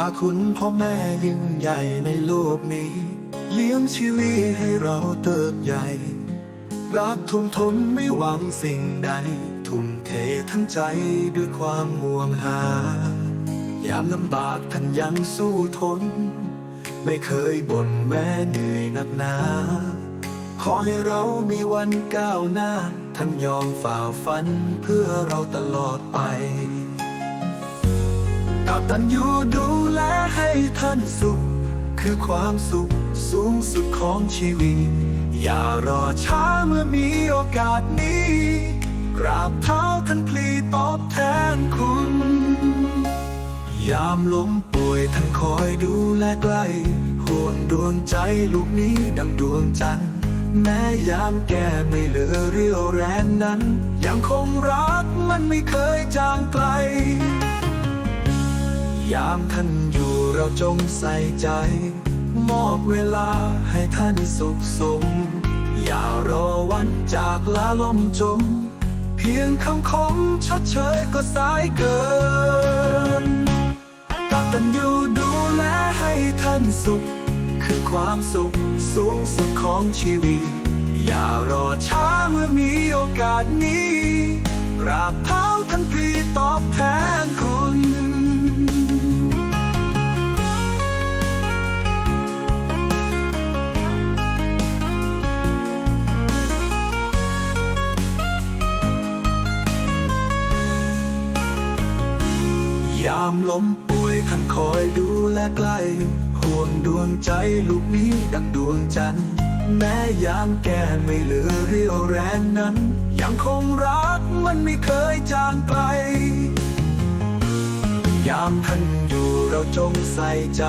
ระคุณพ่อแม่ยิ่งใหญ่ในโลกนี้ เลี้ยงชีวิตให้เราเติบใหญ่ รักทุ่มทนไม่หวังสิ่งใด ทุ่มเททั้งใจด้วยความห่วงหา ยามลำบากท่านยังสู้ทน ไม่เคยบ่นแม้เหนื่อยหนักหนา ขอให้เรามีวันก้าวหน้า ท่านยอมฝ่าฟันเพื่อเราตลอดไป กตัญญูดูแลให้ท่านสุข คือความสุขสูงสุดของชีวิต อย่ารอช้าเมื่อมีโอกาสนี้ กราบเท้าท่านพลีตอบแทนคุณ ยามล้มป่วยท่านคอยดูแลใกล้ห่วงดวงใจลูกนี้ดังดวงจันทร์แม้ยามแก่ไม่เหลือเรี่ยวแรงนั้น ยังคงรักมันไม่เคยจางไกล ยามท่านอยู่เราจงใส่ใจ มอบเวลาให้ท่านสุขสม อย่ารอวันจากลาลมจม เพียงคำคมชดเชยก็สายเกินกตัญญูดูแลให้ท่านสุข คือความสุขสูงสุดของชีวิต อย่ารอช้าเมื่อมีโอกาสนี้กราบเท้าท่านพรีตอบแทนคุณ ยามล้มป่วยท่านคอยดูแลใกล้ห่วงดวงใจลูกนี้ดังดวงจันทร์แม้ยามแก่ไม่เหลือเรี่ยวแรงนั้น ยังคงรักมันไม่เคยจางไกล ยามท่านอยู่เราจงใส่ใจ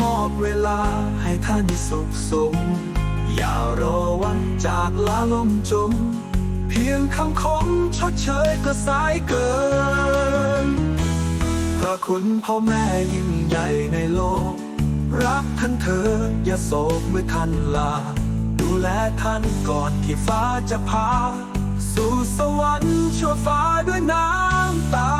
มอบเวลาให้ท่านสุขสม อย่ารอวันจากลาลมจม เพียงคำคมชดเชยก็สายเกิน คุณพ่อแม่ยิ่งใหญ่ในโลก รักท่านเธออย่าโศกเมื่อท่านลา ดูแลท่านก่อนที่ฟ้าจะพา สู่สวรรค์ชั่วฟ้าด้วยน้ำตา